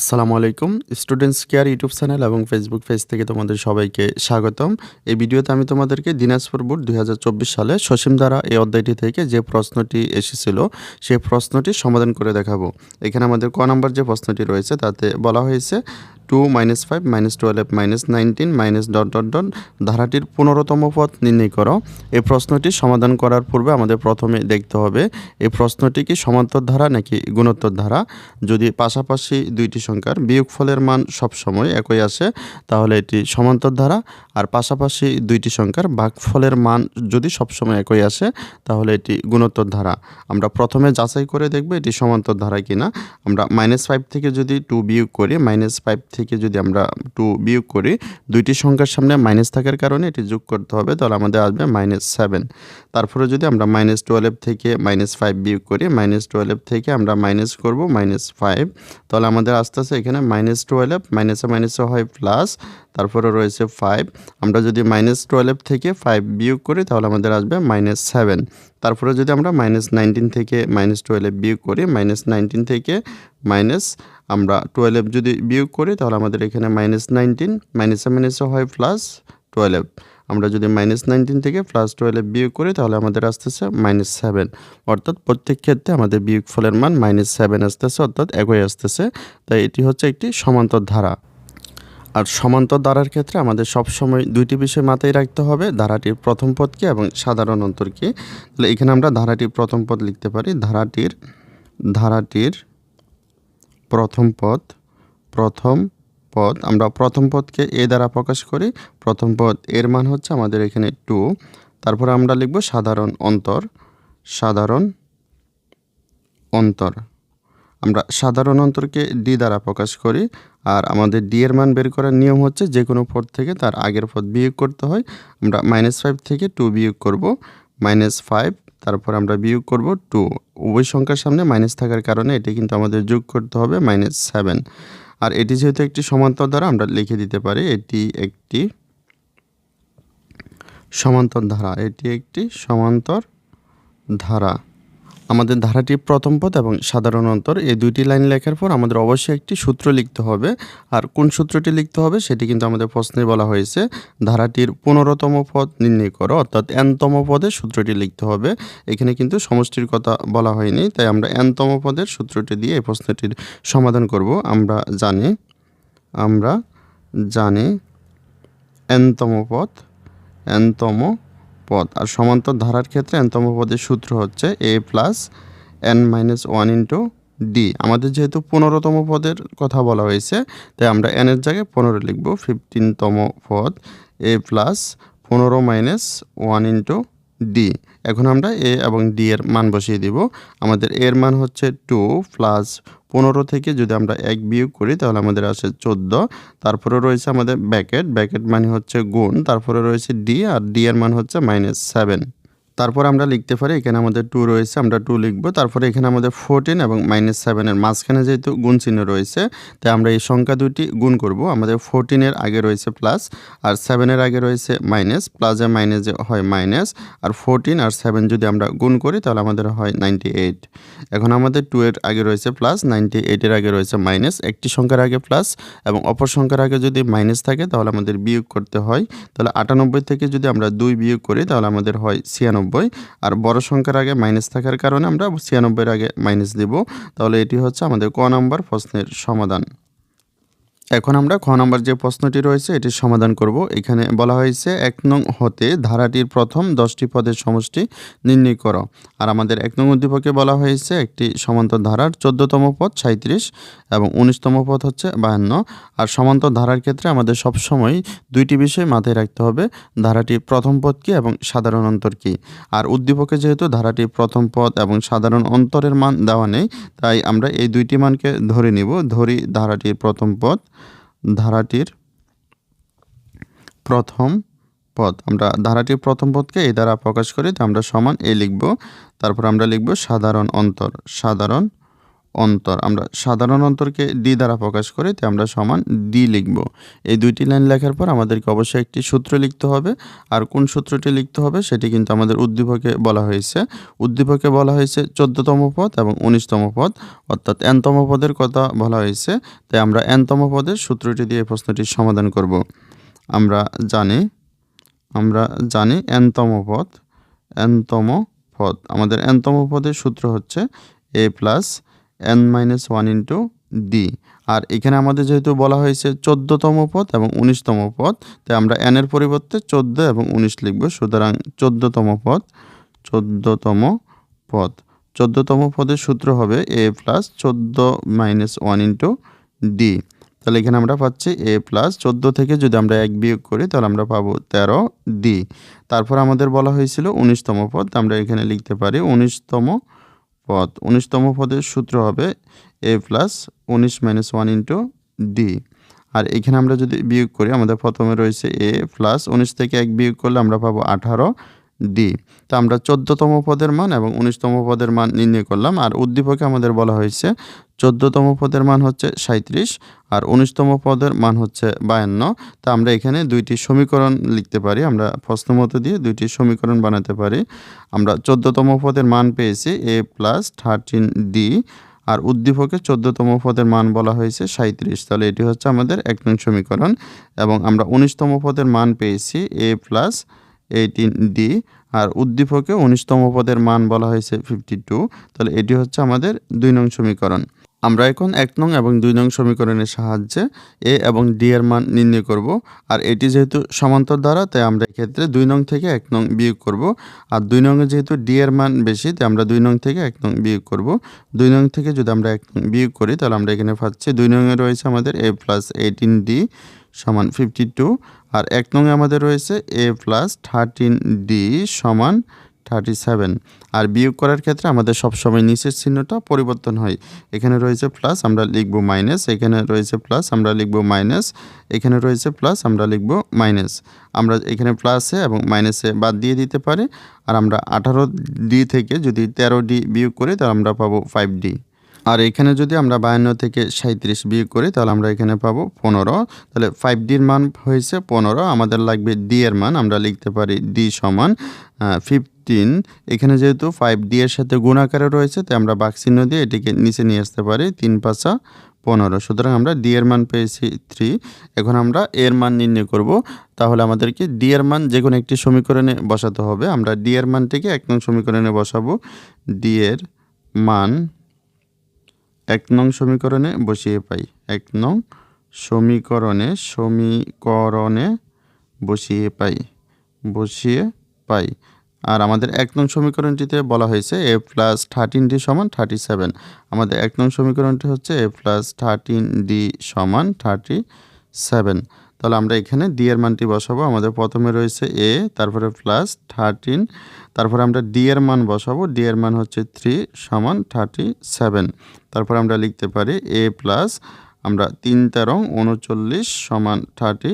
আসসালামু আলাইকুম। Students care YouTube channel এবং ফেসবুক পেজ থেকে তোমাদের সবাইকে স্বাগতম। এই ভিডিওতে আমি তোমাদেরকে দিনাজপুর বোর্ড দুই হাজার চব্বিশ সালে সসীম দ্বারা এই অধ্যায়টি থেকে যে প্রশ্নটি এসেছিল, সেই প্রশ্নটি সমাধান করে দেখাবো। এখানে আমাদের ক নম্বর যে প্রশ্নটি রয়েছে, তাতে বলা হয়েছে two minus five minus twelve minus nineteen minus dot dot dot ধারাটির পনেরোতম পথ নির্ণয় করো। এই প্রশ্নটি সমাধান করার পূর্বে আমাদের প্রথমে দেখতে হবে, এই প্রশ্নটি কি সমান্তর ধারা নাকি গুণোত্তর ধারা? যদি পাশাপাশি দুইটি সংখ্যার বিয়োগফলের মান সবসময় একই আসে, তাহলে এটি সমান্তর ধারা। আর পাশাপাশি দুইটি সংখ্যার ভাগফলের মান যদি সবসময় একই আসে, তাহলে এটি গুণোত্তর ধারা। আমরা প্রথমে যাচাই করে দেখব এটি সমান্তর ধারা কিনা। আমরা মাইনাস ফাইভ থেকে যদি টু বিয়োগ করি মাইনাস ফাইভ থেকে যদি আমরা টু বিয়োগ করি, দুইটি সংখ্যার সামনে মাইনাস থাকার কারণে এটি যোগ করতে হবে, তাহলে আমাদের আসবে মাইনাস সেভেন তারপরে যদি আমরা মাইনাস টুয়েলভ থেকে মাইনাস ফাইভ বিয়োগ করি মাইনাস টুয়েলভ থেকে আমরা মাইনাস করব মাইনাস ফাইভ তাহলে আমাদের আস্তে আস্তে এখানে মাইনাস টুয়েলভ মাইনাসে মাইনাসে হয় প্লাস তারপরে রয়েছে ফাইভ আমরা যদি মাইনাস টুয়েলভ থেকে ফাইভ বিয়োগ করি, তাহলে আমাদের আসবে মাইনাস সেভেন তারপরে যদি আমরা মাইনাস নাইনটিন থেকে মাইনাস টুয়েলভ বিয়োগ করি মাইনাস নাইনটিন থেকে মাইনাস আমরা টুয়েলভ যদি বিয়োগ করি, তাহলে আমাদের এখানে মাইনাস নাইনটিন মাইনাসে মাইনাসে হয় প্লাস টুয়েলভ আমরা যদি মাইনাস নাইনটিন থেকে প্লাস টুয়েলভ বিয়োগ করি, তাহলে আমাদের আসতেছে মাইনাস সেভেন অর্থাৎ প্রত্যেক ক্ষেত্রে আমাদের বিয়োগ ফলের মান মাইনাস সেভেন আসতেছে, অর্থাৎ একই আসতেছে। তাই এটি হচ্ছে একটি সমান্তর ধারা। আর সমান্তর ধারার ক্ষেত্রে আমাদের সবসময় দুইটি বিষয় মাথায় রাখতে হবে, ধারাটির প্রথম পদকে এবং সাধারণ অন্তরকে। তাহলে এখানে আমরা ধারাটির প্রথম পদ লিখতে পারি। ধারাটির ধারাটির প্রথম পদ প্রথম পদ, আমরা প্রথম পদকে এ দ্বারা প্রকাশ করি। প্রথম পদ এর মান হচ্ছে আমাদের এখানে টু। তারপরে আমরা লিখব সাধারণ অন্তর সাধারণ অন্তর। আমরা সাধারণ অন্তরকে ডি দ্বারা প্রকাশ করি। আর আমাদের ডি এর মান বের করার নিয়ম হচ্ছে যে কোনো পদ থেকে তার আগের পদ বিয়োগ করতে হয়। আমরা মাইনাস ফাইভ থেকে টু বিয়োগ করব। মাইনাস ফাইভ তারপর আমরা বিয়োগ করব টু উভয় সংখ্যার সামনে মাইনাস থাকার কারণে এটি কিন্তু আমাদের যোগ করতে হবে মাইনাস সেভেন আর এটি যেহেতু একটি সমান্তর দ্বারা, আমরা লিখে দিতে পারি এটি একটি সমান্তর ধারা। এটি একটি সমান্তর ধারা। আমাদের ধারাটি প্রথম পদ এবং সাধারণ অন্তর, এই দুইটি লাইন লেখার পর আমাদের অবশ্যই একটি সূত্র লিখতে হবে। আর কোন সূত্রটি লিখতে হবে সেটি কিন্তু আমাদের প্রশ্নে বলা হয়েছে। ধারাটির পনেরোতম পদ নির্ণয় করো, অর্থাৎ এনতম পদের সূত্রটি লিখতে হবে। এখানে কিন্তু সমষ্টির কথা বলা হয়নি, তাই আমরা এনতম পদের সূত্রটি দিয়ে এই প্রশ্নটির সমাধান করব। আমরা জানি আমরা জানি এনতম পদ, এনতম পদ। আর সমান্তর ধারার ক্ষেত্রে এনতম পদের সূত্র হচ্ছে A plus N minus one into D আমাদের যেহেতু পনেরোতম পদের কথা বলা হয়েছে, তাই আমরা এনের জায়গায় পনেরো লিখব ফিফটিনতম পদ। এ প্লাস পনেরো মাইনাস ওয়ান ইন্টু ডি এখন আমরা এ এবং ডি এর মান বসিয়ে দিব। আমাদের এর মান হচ্ছে টু প্লাস পনেরো থেকে যদি আমরা এক বিয়োগ করি, তাহলে আমাদের আসে চোদ্দ। তারপরে রয়েছে আমাদের ব্যাকেট। ব্যাকেট মানে হচ্ছে গুণ। তারপরে রয়েছে ডি, আর ডি এর মান হচ্ছে মাইনাস সেভেন। তারপর আমরা লিখতে পারি, এখানে আমাদের টু রয়েছে, আমরা টু লিখব। তারপরে এখানে আমাদের ফোরটিন এবং মাইনাস সেভেনের মাঝখানে যেহেতু গুণ চিহ্ন রয়েছে, তাই আমরা এই সংখ্যা দুটি গুণ করব। আমাদের ফোরটিনের আগে রয়েছে প্লাস আর সেভেনের আগে রয়েছে মাইনাস প্লাসে মাইনাসে হয় মাইনাস আর ফোরটিন আর সেভেন যদি আমরা গুণ করি, তাহলে আমাদের হয় নাইনটি এইট এখন আমাদের টু এর আগে রয়েছে প্লাস নাইনটি এইটের আগে রয়েছে মাইনাস একটি সংখ্যার আগে প্লাস এবং অপর সংখ্যার আগে যদি মাইনাস থাকে, তাহলে আমাদের বিয়োগ করতে হয়। তাহলে আটানব্বই থেকে যদি আমরা দুই বিয়োগ করি, তাহলে আমাদের হয় ছিয়ানব্বই। আর বড় সংখ্যার আগে মাইনাস থাকার কারণে আমরা ছিয়ানব্বইয়ের আগে মাইনাস দেব। তাহলে এটি হচ্ছে আমাদের ক নম্বর প্রশ্নের সমাধান। এখন আমরা খ নম্বর যে প্রশ্নটি রয়েছে এটির সমাধান করব। এখানে বলা হয়েছে, এক নং হতে ধারাটির প্রথম দশটি পদের সমষ্টি নির্ণয় করো। আর আমাদের এক নং উদ্দীপকে বলা হয়েছে, একটি সমান্তর ধারার চোদ্দতম পদ সাঁত্রিশ এবং উনিশতম পদ হচ্ছে বায়ান্ন আর সমান্তর ধারার ক্ষেত্রে আমাদের সবসময় দুইটি বিষয় মাথায় রাখতে হবে, ধারাটির প্রথম পদ কী এবং সাধারণ অন্তর কী। আর উদ্দীপকে যেহেতু ধারাটির প্রথম পদ এবং সাধারণ অন্তরের মান দেওয়া নেই, তাই আমরা এই দুইটি মানকে ধরে নিব। ধরি ধারাটির প্রথম পদ ধারাটির প্রথম পদ। আমরা ধারাটির প্রথম পদকে এই দ্বারা প্রকাশ করি তো আমরা সমান এ লিখব, তারপর আমরা লিখব সাধারণ অন্তর। সাধারণ অন্তর। আমরা সাধারণ অন্তরকে ডি দ্বারা প্রকাশ করি, তাই আমরা সমান ডি লিখব। এই দুইটি লাইন লেখার পর আমাদেরকে অবশ্যই একটি সূত্র লিখতে হবে। আর কোন সূত্রটি লিখতে হবে সেটি কিন্তু আমাদের উদ্দীপকে বলা হয়েছে। উদ্দীপকে বলা হয়েছে চোদ্দতম পদ এবং উনিশতম পদ, অর্থাৎ এনতম পদের কথা বলা হয়েছে। তাই আমরা এনতম পদের সূত্রটি দিয়ে প্রশ্নটির সমাধান করব। আমরা জানি আমরা জানি এনতম পদ এনতম পদ। আমাদের এনতম পদের সূত্র হচ্ছে A plus N minus one into D আর এখানে আমাদের যেহেতু বলা হয়েছে চোদ্দোতম পদ এবং উনিশতম পদ, তাই আমরা এনের পরিবর্তে চোদ্দ এবং উনিশ লিখব। সুতরাং চোদ্দোতম পদ চোদ্দোতম পদ। চোদ্দোতম পদের সূত্র হবে এ প্লাস চোদ্দ মাইনাস ওয়ান ইন্টু ডি তাহলে এখানে আমরা পাচ্ছি এ প্লাস চোদ্দ থেকে যদি আমরা এক বিয়োগ করি, তাহলে আমরা পাবো তেরো ডি তারপর আমাদের বলা হয়েছিল উনিশতম পদ আমরা এখানে লিখতে পারি উনিশতম পদ, উনিশতম পদের সূত্র হবে এ প্লাস উনিশ মাইনাস ওয়ান ইন্টু ডি। আর এখানে আমরা যদি বিয়োগ করি, আমাদের প্রথমে রয়েছে এ প্লাস উনিশ থেকে এক বিয়োগ করলে আমরা পাবো আঠারো। ডি তো আমরা চোদ্দতম পদের মান এবং উনিশতম পদের মান নির্ণয় করলাম। আর উদ্দীপকে আমাদের বলা হয়েছে, চোদ্দতম পদের মান হচ্ছে সাঁত্রিশ আর উনিশতম পদের মান হচ্ছে বায়ান্ন। তা আমরা এখানে দুইটি সমীকরণ লিখতে পারি, আমরা প্রশ্ন মতো দিয়ে দুইটি সমীকরণ বানাতে পারি। আমরা চোদ্দতম পদের মান পেয়েছি এ প্লাস থার্টিন ডি আর উদ্দীপকে চোদ্দতম পদের মান বলা হয়েছে সাঁত্রিশ তাহলে এটি হচ্ছে আমাদের এক নং সমীকরণ। এবং আমরা উনিশতম পদের মান পেয়েছি এ প্লাস এইটিন ডি আর উদ্দীপকে উনিশতম পদের মান বলা হয়েছে ফিফটি টু তাহলে এটি হচ্ছে আমাদের দুই নং সমীকরণ। আমরা এখন এক নং এবং দুই নং সমীকরণের সাহায্যে এ এবং ডি এর মান নির্ণয় করব, আর এটি যেহেতু সমান্তর দ্বারা, তাই আমরা এক্ষেত্রে দুই নং থেকে এক নং বিয়োগ করব, আর দুই নংয়ে যেহেতু ডি এর মান বেশি, তাই আমরা দুই নং থেকে এক নং বিয়োগ করব। দুই নং থেকে যদি আমরা এক নং বিয়োগ করি, তাহলে আমরা এখানে পাচ্ছি দুই নংয়ে রয়েছে আমাদের এ প্লাস এইটিন ডি সমান ফিফটি টু আর এক নংয়ে আমাদের রয়েছে এ প্লাস থার্টিন ডি সমান থার্টি সেভেন। আর বিয়োগ করার ক্ষেত্রে আমাদের সবসময় নিচের চিহ্নটা পরিবর্তন হয়। এখানে রয়েছে প্লাস, আমরা লিখব মাইনাস। এখানে রয়েছে প্লাস, আমরা লিখব মাইনাস। এখানে রয়েছে প্লাস, আমরা লিখব মাইনাস। আমরা এখানে প্লাসে এবং মাইনাসে বাদ দিয়ে দিতে পারি। আর আমরা আঠারো ডি থেকে যদি তেরো ডি বিয়োগ করি, তাহলে আমরা পাবো ফাইভ ডি। আর এখানে যদি আমরা বায়ান্ন থেকে সাঁত্রিশ বিয়োগ করি, তাহলে আমরা এখানে পাবো পনেরো। তাহলে ফাইভ ডির মান হয়েছে পনেরো, আমাদের লাগবে ডি এর মান, আমরা লিখতে পারি ডি সমান ফিফটিন এখানে যেহেতু ফাইভ ডি এর সাথে গুণাকারে রয়েছে, তাই আমরা বাক্সিহ্ন দিয়ে এটিকে নিচে নিয়ে আসতে পারি, তিন পাঁচা পনেরো। সুতরাং আমরা ডি এর মান পেয়েছি থ্রি এখন আমরা এর মান নির্ণয় করব। তাহলে আমাদেরকে ডি এর মান যে কোনো একটি সমীকরণে বসাতে হবে। আমরা ডি এর মানটিকে এক নং সমীকরণে বসাবো। ডি এর মান এক নং সমীকরণে বসিয়ে পাই। এক নং সমীকরণে সমীকরণে বসিয়ে পাই বসিয়ে পাই। আর আমাদের এক নং সমীকরণটিতে বলা হয়েছে এ প্লাস থার্টিন ডি সমান থার্টি সেভেন। আমাদের এক নং সমীকরণটি হচ্ছে এ প্লাস থার্টিন ডি সমান থার্টি সেভেন। তাহলে আমরা এখানে ডি এর মানটি বসাবো। আমাদের প্রথমে রয়েছে এ তারপরে প্লাস থার্টিন তারপরে আমরা ডি এর মান বসাবো। ডি এর মান হচ্ছে থ্রি সমান থার্টি সেভেন তারপর আমরা লিখতে পারি এ প্লাস আমরা তিন তেরো উনচল্লিশ সমান থার্টি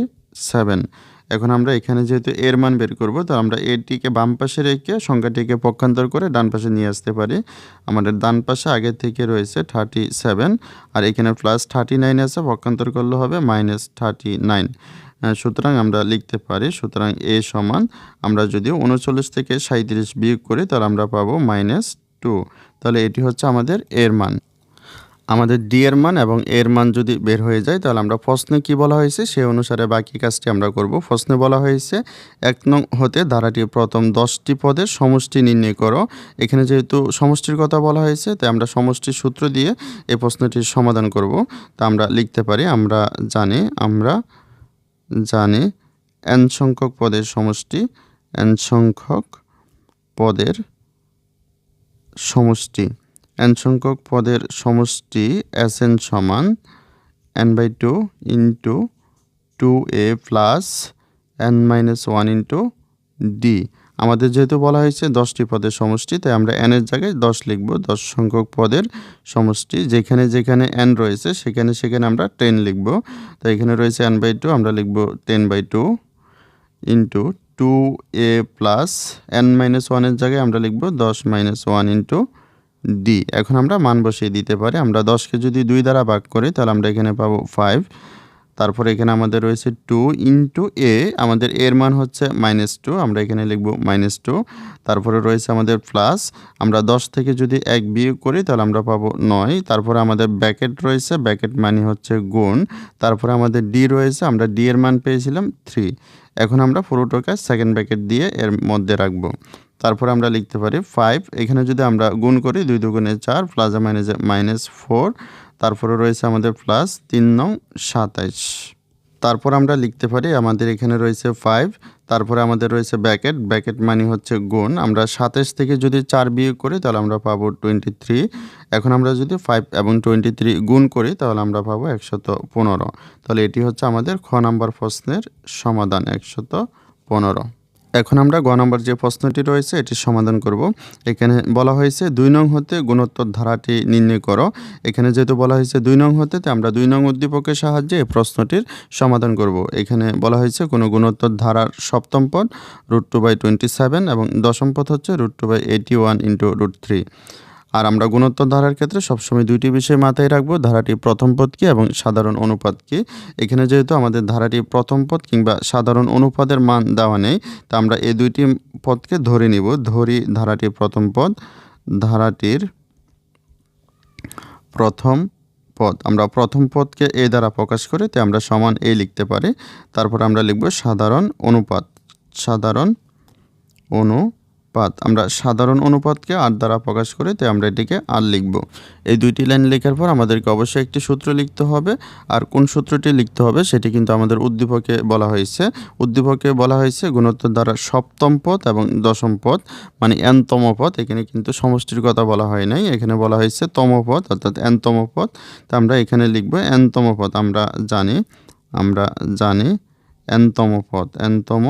সেভেন এখন আমরা এখানে যেহেতু এর মান বের করব, তো আমরা এটিকে বাম পাশে রেখে সংখ্যাটিকে পক্ষান্তর করে ডান পাশে নিয়ে আসতে পারি। আমাদের ডান পাশে আগের থেকে রয়েছে থার্টি সেভেন আর এখানে প্লাস থার্টি নাইন আছে, পক্ষান্তর করলে হবে মাইনাস থার্টি নাইন সুতরাং আমরা লিখতে পারি, সুতরাং এ সমান, আমরা যদি উনচল্লিশ থেকে সাঁত্রিশ বিয়োগ করি, তাহলে আমরা পাবো মাইনাস টু তাহলে এটি হচ্ছে আমাদের এর মান। আমাদের ডি এর মান এবং এর মান যদি বের হয়ে যায়, তাহলে আমরা প্রশ্নে কি বলা হয়েছে? সেই অনুসারে বাকি কাজটি আমরা করব। প্রশ্নে বলা হয়েছে, এক নং হতে ধারাটির প্রথম দশটি পদের সমষ্টি নির্ণয় করো। এখানে যেহেতু সমষ্টির কথা বলা হয়েছে, তাই আমরা সমষ্টির সূত্র দিয়ে এই প্রশ্নটির সমাধান করব। তা আমরা লিখতে পারি, আমরা জানি আমরা জানি এন সংখ্যক পদের সমষ্টি এন সংখ্যক পদের সমষ্টি। এন সংখ্যক পদের সমষ্টি এস এন সমান N by two into two A plus N minus one into D আমাদের যেহেতু বলা হয়েছে দশটি পদের সমষ্টি, তাই আমরা এনের জায়গায় দশ লিখব, দশ সংখ্যক পদের সমষ্টি। যেখানে যেখানে এন রয়েছে, সেখানে সেখানে আমরা টেন লিখব। তো এখানে রয়েছে এন বাই টু আমরা লিখব ten by two into two A plus N minus ওয়ানের জায়গায় আমরা লিখব দশ মাইনাস ওয়ান ইন্টু ডি এখন আমরা মান বসিয়ে দিতে পারি। আমরা দশকে যদি দুই দ্বারা ভাগ করি, তাহলে আমরা এখানে পাবো ফাইভ তারপরে এখানে আমাদের রয়েছে টু ইন্টু এ আমাদের এর মান হচ্ছে মাইনাস টু আমরা এখানে লিখব মাইনাস টু তারপরে রয়েছে আমাদের প্লাস আমরা দশ থেকে যদি এক বিয়োগ করি, তাহলে আমরা পাবো নয়। তারপরে আমাদের ব্যাকেট রয়েছে। ব্যাকেট মানে হচ্ছে গুণ। তারপরে আমাদের ডি রয়েছে। আমরা ডি এর মান পেয়েছিলাম থ্রি এখন আমরা পুরোটাকে সেকেন্ড ব্যাকেট দিয়ে এর মধ্যে রাখব। তারপরে আমরা লিখতে পারি ফাইভ এখানে যদি আমরা গুণ করি দুই দুগুণে চার প্লাস মাইনাসে মাইনাস ফোর তারপরে রয়েছে আমাদের প্লাস তিন নং সাতাইশ। তারপর আমরা লিখতে পারি আমাদের এখানে রয়েছে ফাইভ তারপরে আমাদের রয়েছে ব্যাকেট ব্যাকেট মানে হচ্ছে গুণ। আমরা সাতাইশ থেকে যদি চার বিয়োগ করি তাহলে আমরা পাবো টোয়েন্টি থ্রি এখন আমরা যদি ফাইভ এবং টোয়েন্টি থ্রি গুণ করি তাহলে আমরা পাবো একশত পনেরো। তাহলে এটি হচ্ছে আমাদের খ নাম্বার প্রশ্নের সমাধান, একশত পনেরো। এখন আমরা গ নম্বর যে প্রশ্নটি রয়েছে, এটি সমাধান করব। এখানে বলা হয়েছে, দুই নং হতে গুণোত্তর ধারাটি নির্ণয় করো। এখানে যেহেতু বলা হয়েছে, দুই নং হতে আমরা দুই নং উদ্দীপকের সাহায্যে এই প্রশ্নটির সমাধান করব। এখানে বলা হয়েছে, কোনো গুণোত্তর ধারার সপ্তম পদ, root two by twenty seven এবং দশম পদ হচ্ছে root two by eighty one into root three. আর আমরা গুণোত্তর ধারার ক্ষেত্রে সবসময় দুইটি বিষয় মাথায় রাখব ধারাটি প্রথম পদ কি এবং সাধারণ অনুপাত কি। এখানে যেহেতু আমাদের ধারাটি প্রথম পদ কিংবা সাধারণ অনুপাদের মান দেওয়া নেই, তা আমরা এই দুইটি পদকে ধরে নিব। ধরি ধারাটি প্রথম পদ, ধারাটির প্রথম পদ। আমরা প্রথম পদকে এ দ্বারা প্রকাশ করে তে আমরা সমান এ লিখতে পারি। তারপর আমরা লিখব সাধারণ অনুপাত, সাধারণ অনু পাত আমরা সাধারণ অনুপাতকে আর দ্বারা প্রকাশ করে তাই আমরা এটিকে আর লিখব। এই দুইটি লাইন লেখার পর আমাদেরকে অবশ্যই একটি সূত্র লিখতে হবে। আর কোন সূত্রটি লিখতে হবে সেটি কিন্তু আমাদের উদ্দীপকে বলা হয়েছে। উদ্দীপকে বলা হয়েছে গুণোত্তর দ্বারা সপ্তম পথ এবং দশম পথ মানে এনতম পথ এখানে কিন্তু সমষ্টির কথা বলা হয় নাই। এখানে বলা হয়েছে তম পদ, অর্থাৎ এনতম পদ। তা আমরা এখানে লিখব এনতম পথ আমরা জানি আমরা জানি এনতম পদ, এনতম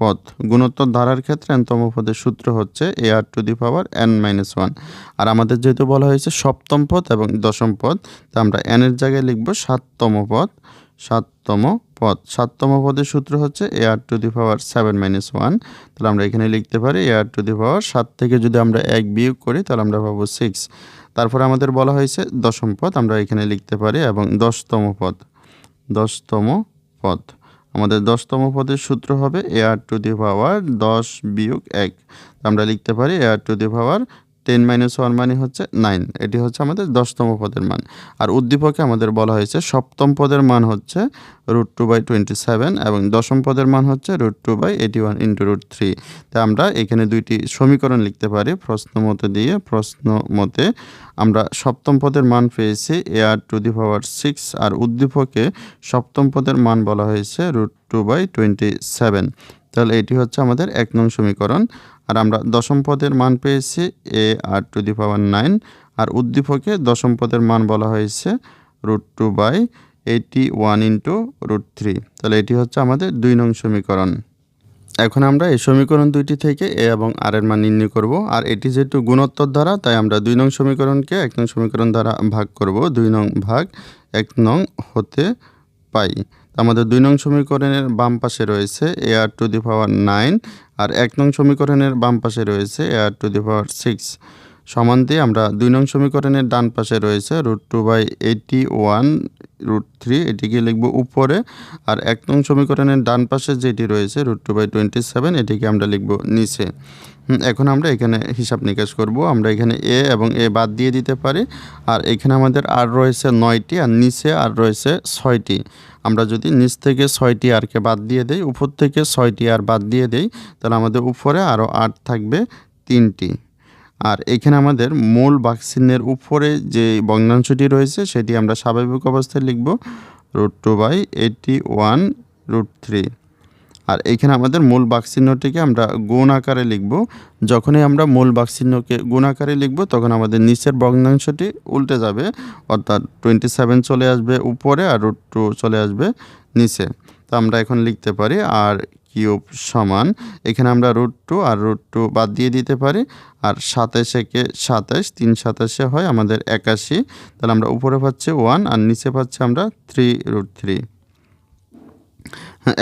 পদ। গুণোত্তর ধারার ক্ষেত্রে এনতম পদের সূত্র হচ্ছে A R to the power N minus one আর আমাদের যেহেতু বলা হয়েছে সপ্তম পদ এবং দশম পদ, তা আমরা এনের জায়গায় লিখব সাততম পদ সাততম পদ। সাততম পদের সূত্র হচ্ছে A R to the power seven minus one তাহলে আমরা এখানে লিখতে পারি এ আর টু দি পাওয়ার সাত থেকে যদি আমরা এক বিয়োগ করি, তাহলে আমরা পাবো সিক্স তারপরে আমাদের বলা হয়েছে দশম পদ, আমরা এখানে লিখতে পারি এবং দশতম পদ দশতম পদ। আমাদের দশতম পদের সূত্র হবে এ আর টু দি পাওয়ার দশ বিয়োগ এক। আমরা লিখতে পারি A R to the power ten minus one মানে হচ্ছে নাইন। এটি হচ্ছে আমাদের দশতম পদের মান। আর উদ্দীপকে আমাদের বলা হয়েছে সপ্তম পদের মান হচ্ছে root two by twenty seven এবং দশম পদের মান হচ্ছে root two by eighty one into root three. তাই আমরা এখানে দুইটি সমীকরণ লিখতে পারি, প্রশ্ন মতে দিয়ে। প্রশ্ন মতে আমরা সপ্তম পদের মান পেয়েছি এ R to the power six আর উদ্দীপকে সপ্তম পদের মান বলা হয়েছে root two by twenty seven. তাহলে এটি হচ্ছে আমাদের এক নং সমীকরণ। আর আমরা দশম পদের মান পেয়েছি এ R to the power nine, আর উদ্দীপকে দশম পদের মান বলা হয়েছে root two by eighty one into root three. তাহলে এটি হচ্ছে আমাদের দুই নং সমীকরণ। এখন আমরা এই সমীকরণ দুইটি থেকে এ এবং আর এর মান নির্ণয় করব, আর এটি যেহেতু গুণোত্তর দ্বারা, তাই আমরা দুই নং সমীকরণকে এক নং সমীকরণ দ্বারা ভাগ করব, দুই নং ভাগ এক নং হতে পাই। আমাদের দুই নং সমীকরণের বাম পাশে রয়েছে এ R to the power nine আর এক নং সমীকরণের বাম পাশে রয়েছে R to the power six সমান দিয়ে আমরা দুই নং সমীকরণের ডান পাশে রয়েছে root two by eighty one root three এটিকে লিখব উপরে, আর এক নং সমীকরণের ডান পাশে যেটি রয়েছে root two by twenty seven এটিকে আমরা লিখব নিচে। এখন আমরা এখানে হিসাব নিকাশ করব, আমরা এখানে এ এবং এ বাদ দিয়ে দিতে পারি, আর এখানে আমাদের আর রয়েছে নয়টি, আর নিচে আর রয়েছে ছয়টি। আমরা যদি নিচ থেকে ছয়টি আরকে বাদ দিয়ে দেই, উপর থেকে ছয়টি আর বাদ দিয়ে দেই, তাহলে আমাদের উপরে আরও আট থাকবে তিনটি। আর এখানে আমাদের মূল বাক্সিনের উপরে যে বগ্নাংশটি রয়েছে, সেটি আমরা স্বাভাবিক অবস্থায় লিখব root two by eighty one root three. আর এখানে আমাদের মূল বাক্সিহ্নটিকে আমরা গুণ আকারে লিখব। যখনই আমরা মূল বাক্সিহ্নকে গুণ আকারে লিখব, তখন আমাদের নিচের ভগ্নাংশটি উল্টে যাবে, অর্থাৎ টোয়েন্টি সেভেন চলে আসবে উপরে আর রুট টু চলে আসবে নিচে। তো আমরা এখন লিখতে পারি, আর কিউব সমান। এখানে আমরা রুট টু আর রুট টু বাদ দিয়ে দিতে পারি। আর সাতাশেকে সাতাশ, তিন সাতাশে হয় আমাদের একাশি। তাহলে আমরা উপরে পাচ্ছি ওয়ান আর নিচে পাচ্ছি আমরা থ্রি রুট থ্রি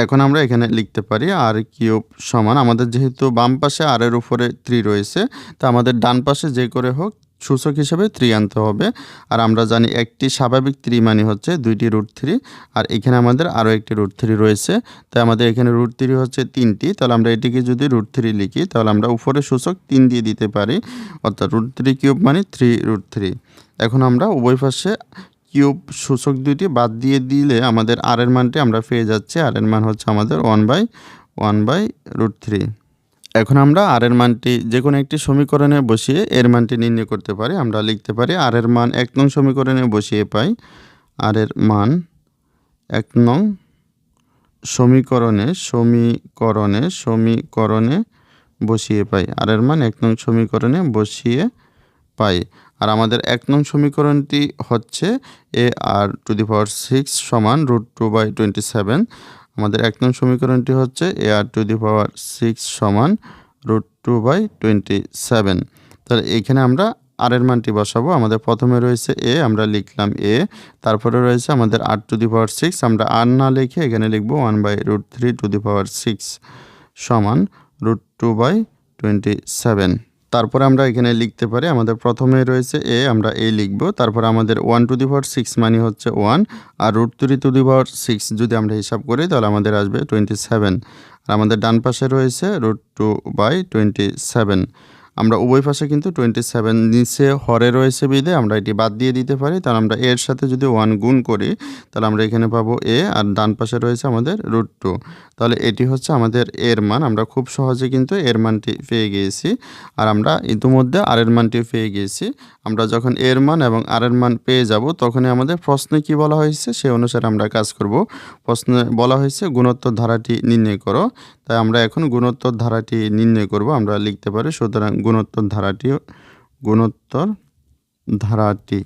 এখন আমরা এখানে লিখতে পারি আর কিউব সমান। আমাদের যেহেতু বাম পাশে আর এর উপরে থ্রি রয়েছে, তা আমাদের ডান পাশে যে করে হোক সূচক হিসাবে থ্রি আনতে হবে। আর আমরা জানি একটি স্বাভাবিক থ্রি মানে হচ্ছে দুইটি রুট থ্রি, আর এখানে আমাদের আরও একটি রুট থ্রি রয়েছে। তাই আমাদের এখানে রুট থ্রি হচ্ছে তিনটি। তাহলে আমরা এটিকে যদি রুট থ্রি লিখি, তাহলে আমরা উপরে সূচক তিন দিয়ে দিতে পারি। অর্থাৎ রুট থ্রি কিউব মানে থ্রি রুট থ্রি। এখন আমরা উভয় পাশে কিউব সূচক দুইটি বাদ দিয়ে দিলে আমাদের আর এর মানটি আমরা পেয়ে যাচ্ছি। আর এর মান হচ্ছে আমাদের one by one by root three এখন আমরা আর এর মানটি যে কোনো একটি সমীকরণে বসিয়ে এর মানটি নির্ণয় করতে পারি। আমরা লিখতে পারি আর এর মান এক নং সমীকরণে বসিয়ে পাই। আর এর মান এক নং সমীকরণে সমীকরণে সমীকরণে বসিয়ে পাই। আর এর মান এক নং সমীকরণে বসিয়ে পাই। আর আমাদের এক নং সমীকরণটি হচ্ছে A R to the power six সমান root two by twenty seven. আমাদের এক নং সমীকরণটি হচ্ছে A R to the power six সমান root two by twenty seven তাহলে এইখানে আমরা আর এর মানটি বসাবো। আমাদের প্রথমে রয়েছে এ আমরা লিখলাম এ তারপরে রয়েছে আমাদের আর টু দি পাওয়ার সিক্স আমরা আর না লিখে এখানে লিখব one by root three to the power six সমান root two by twenty seven তারপরে আমরা এখানে লিখতে পারি, আমাদের প্রথমে রয়েছে এ, আমরা এ লিখব। তারপর আমাদের one to the power six মানি হচ্ছে one R root three to the power six যদি আমরা হিসাব করি, তাহলে আমাদের আসবে টোয়েন্টি সেভেন আর আমাদের ডান পাশে রয়েছে root two by twenty seven আমরা উভয় পাশে কিন্তু টোয়েন্টি সেভেন নিচে হরে রয়েছে বিদে, আমরা এটি বাদ দিয়ে দিতে পারি। তাহলে আমরা এর সাথে যদি ওয়ান গুণ করি, তাহলে আমরা এখানে পাবো এ, আর ডান পাশে রয়েছে আমাদের রুট টু তাহলে এটি হচ্ছে আমাদের এর মান, আমরা খুব সহজে কিন্তু এর মানটি পেয়ে গিয়েছি। আর আমরা ইতিমধ্যে আর এর মানটি পেয়ে গিয়েছি। আমরা যখন এর মান এবং আর এর মান পেয়ে যাব, তখনই আমাদের প্রশ্নে কি বলা হয়েছে, সেই অনুসারে আমরা কাজ করব। প্রশ্নে বলা হয়েছে, গুণোত্তর ধারাটি নির্ণয় করো। তাই আমরা এখন গুণোত্তর ধারাটি নির্ণয় করব, আমরা লিখতে পারি, সুতরাং গুণোত্তর ধারাটি গুণোত্তর ধারাটি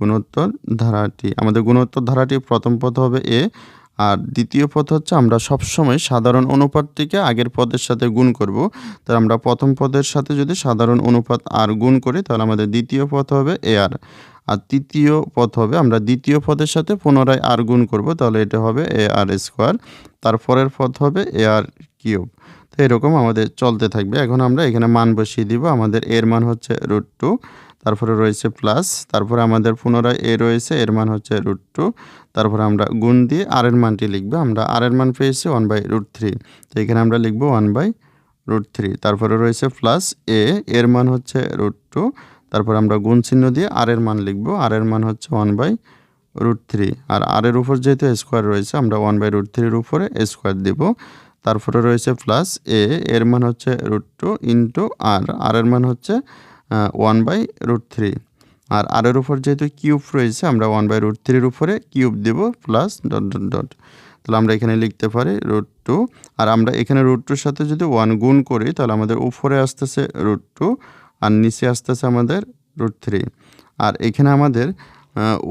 গুণোত্তর ধারাটি। আমাদের গুণোত্তর ধারাটি প্রথম পদ হবে এ, আর দ্বিতীয় পদ হচ্ছে আমরা সবসময় সাধারণ অনুপাতটিকে আগের পদের সাথে গুণ করব। তাহলে আমরা প্রথম পদের সাথে যদি সাধারণ অনুপাত আর গুণ করি, তাহলে আমাদের দ্বিতীয় পদ হবে এ আর। আর তৃতীয় পদ হবে আমরা দ্বিতীয় পদের সাথে পুনরায় আর গুণ করব, তাহলে এটা হবে এ আর স্কোয়ার। তারপরের পদ হবে এ আর কিউব। তো এরকম আমাদের চলতে থাকবে। এখন আমরা এখানে মান বসিয়ে দিব। আমাদের এর মান হচ্ছে রুট টু, তারপরে রয়েছে প্লাস, তারপরে আমাদের পুনরায় এ রয়েছে, এর মান হচ্ছে রুট টু, তারপরে আমরা গুণ দিয়ে আর এর মানটি লিখব। আমরা আর এর মান পেয়েছি ওয়ান বাই রুট থ্রি। তো এখানে আমরা লিখব ওয়ান বাই রুট থ্রি। তারপরে রয়েছে প্লাস এ, এর মান হচ্ছে রুট টু, তারপর আমরা গুণ চিহ্ন দিয়ে আর এর মান লিখব। আর এর মান হচ্ছে ওয়ান বাই রুট থ্রি। আর আর এর উপর যেহেতু স্কোয়ার রয়েছে, আমরা ওয়ান বাই রুট থ্রির উপরে স্কোয়ার দিব। তারপরে রয়েছে প্লাস এ এর মান হচ্ছে root two into R R এর মান হচ্ছে ওয়ান বাই রুট থ্রি আর আর এর উপর যেহেতু কিউব রয়েছে, আমরা ওয়ান বাই রুট থ্রির উপরে কিউব দেব প্লাস ডট ডট ডট তাহলে আমরা এখানে লিখতে পারি রুট টু আর আমরা এখানে রুট টুর সাথে যদি ওয়ান গুণ করি, তাহলে আমাদের উপরে আসতেছে রুট টু আর নিচে আসতেছে আমাদের রুট থ্রি আর এখানে আমাদের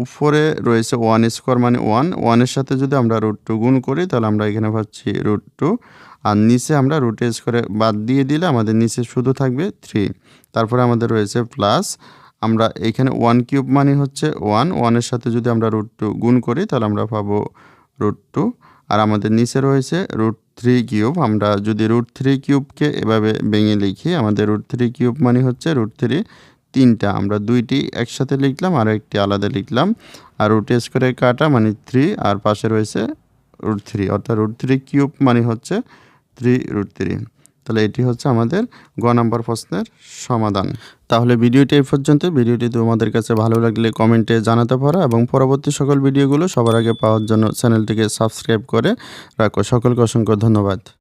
উপরে রয়েছে ওয়ান স্কোয়ার মানে ওয়ান। ওয়ানের সাথে যদি আমরা রুট টু গুণ করি, তাহলে আমরা এখানে পাচ্ছি রুট টু আর নিচে আমরা রুটে স্কোয়ারে বাদ দিয়ে দিলে আমাদের নিচে শুধু থাকবে থ্রি তারপরে আমাদের রয়েছে প্লাস আমরা এখানে ওয়ান কিউব মানে হচ্ছে ওয়ান ওয়ানের সাথে যদি আমরা রুট টু গুণ করি, তাহলে আমরা পাবো রুট টু আর আমাদের নিচে রয়েছে রুট থ্রি কিউব আমরা যদি রুট থ্রি কিউবকে এভাবে ভেঙে লিখি, আমাদের রুট থ্রি কিউব মানে হচ্ছে রুট থ্রি তিনটা, আমরা দুইটি একসাথে লিখলাম, আর একটি আলাদা লিখলাম। আর রুট স্কোয়ারে কাটা মানে থ্রি আর পাশে রয়েছে রুট থ্রি অর্থাৎ রুট থ্রি কিউব মানে হচ্ছে থ্রি রুট থ্রি তাহলে এটি হচ্ছে আমাদের গ নম্বর প্রশ্নের সমাধান। তাহলে ভিডিওটি এই পর্যন্ত। ভিডিওটি তোমাদের কাছে ভালো লাগলে কমেন্টে জানাতে পারো এবং পরবর্তী সকল ভিডিওগুলো সবার আগে পাওয়ার জন্য চ্যানেলটিকে সাবস্ক্রাইব করে রাখো। সকলকে অসংখ্য ধন্যবাদ।